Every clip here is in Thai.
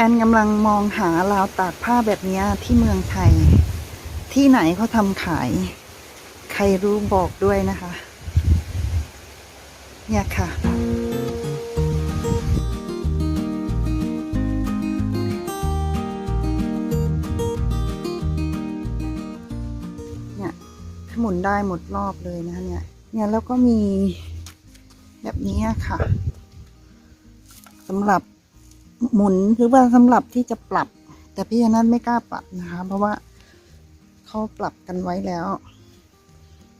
แฟนกำลังมองหาราวตากผ้าแบบนี้ที่เมืองไทย ที่ไหนเขาทำขาย ใครรู้บอกด้วยนะคะ เนี่ยค่ะ เนี่ยหมุนได้หมดรอบเลยนะเนี่ย เนี่ยแล้วก็มีแบบนี้ค่ะสำหรับ หมุนหรือว่าสำหรับที่จะปรับ แต่พี่อนัทไม่กล้าปรับนะคะ เพราะว่าเขาปรับกันไว้แล้ว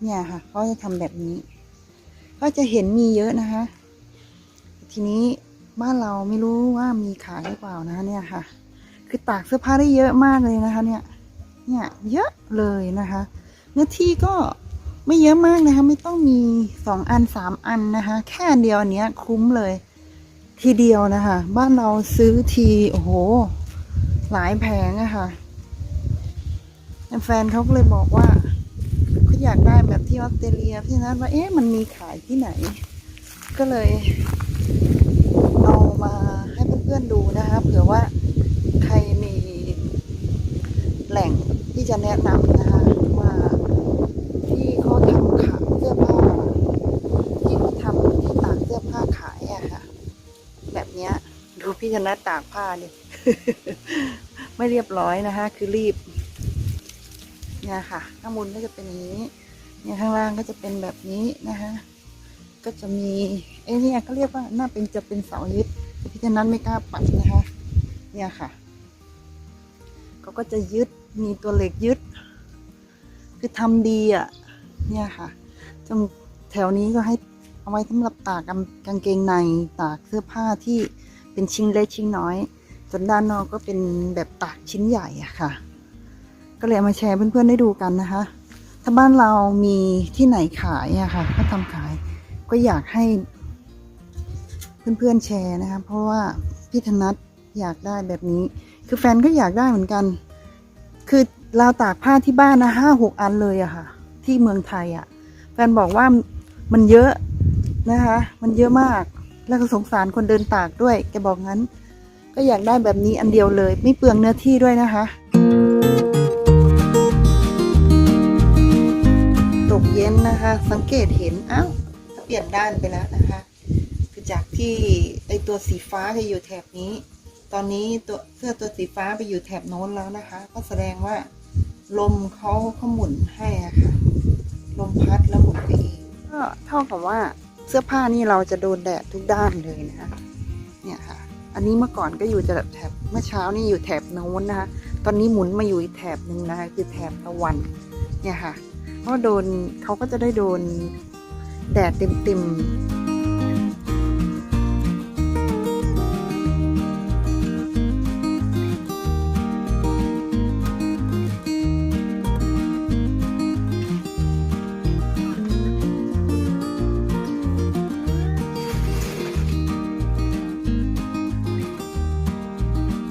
เนี่ยค่ะเขาจะทำแบบนี้ ก็จะเห็นมีเยอะนะคะ ทีนี้บ้านเราไม่รู้ว่ามีขายหรือเปล่านะะเนี่ยค่ะ คือตากเสื้อผ้าได้เยอะมากเลยนะคะ เนี่ย เนี่ย เยอะเลยนะคะ เนื้อที่ก็ไม่เยอะมากนะคะ ไม่ต้องมีสองอันสามอันนะคะ แค่เดียวอันเนี้ยคุ้มเลย ทีเดียวนะคะ บ้านเราซื้อทีโอ้โห หลายแผงอะค่ะแฟนเขาก็เลยบอกว่าเขาอยากได้แบบที่ออสเตรเลียพี่นัทว่าเอ๊ะมันมีขายที่ไหน ก็เลยเอามาให้เพื่อนๆดูนะคะเผื่อว่าใครมีแหล่งที่จะแนะนำนะ พี่ชนะตากผ้าดิไม่เรียบร้อยนะคะคือรีบ เนี่ยค่ะ ข้างบนก็จะเป็นอย่างนี้ เนี่ยข้างล่างก็จะเป็นแบบนี้นะคะก็จะมีเอ้เนี่ยเขาเรียกว่าน่าเป็นจะเป็นเสายึดแต่พี่ชนะไม่กล้าปัดนะคะ เนี่ยค่ะเขาก็จะยึดมีตัวเหล็กยึด คือทำดีอะ เนี่ยค่ะตรงแถวนี้ก็ให้เอาไว้สำหรับตากกางเกงในตากเสื้อผ้าที่ เป็นชิ้นเล็กชิ้นน้อย ส่วนด้านนอกก็เป็นแบบตากชิ้นใหญ่อะค่ะ ก็เลยเอามาแชร์เพื่อนๆได้ดูกันนะคะ ถ้าบ้านเรามีที่ไหนขายอะค่ะก็ทำขายก็อยากให้เพื่อนๆแชร์นะคะ เพราะว่าพี่ธนัทอยากได้แบบนี้ คือแฟนก็อยากได้เหมือนกัน คือเราตากผ้าที่บ้านนะห้าหกอันเลยอะค่ะ ที่เมืองไทยอะแฟนบอกว่ามันเยอะนะคะ มันเยอะมาก แล้วก็สงสารคนเดินตากด้วย แกบอกงั้น ก็อยากได้แบบนี้อันเดียวเลย ไม่เปลืองเนื้อที่ด้วยนะคะ ตกเย็นนะคะ สังเกตเห็นอ้าวเปลี่ยนด้านไปแล้วนะคะ คือจากที่ไอตัวสีฟ้าจะอยู่แถบนี้ ตอนนี้ตัวเสื้อตัวสีฟ้าไปอยู่แถบโน้นแล้วนะคะ ก็แสดงว่า ลมเขาเขาหมุนให้อะค่ะ ลมพัดแล้วหมุนไปเองก็เท่ากับว่า เสื้อผ้านี่เราจะโดนแดดทุกด้านเลยนะคะเนี่ยค่ะ อันนี้เมื่อก่อนก็อยู่จะแบบแถบเมื่อเช้านี่อยู่แถบโน้นนะคะ ตอนนี้หมุนมาอยู่อีกแถบหนึ่งนะคะคือแถบตะวัน เนี่ยค่ะเพราะโดนเขาก็จะได้โดนแดดเต็มๆ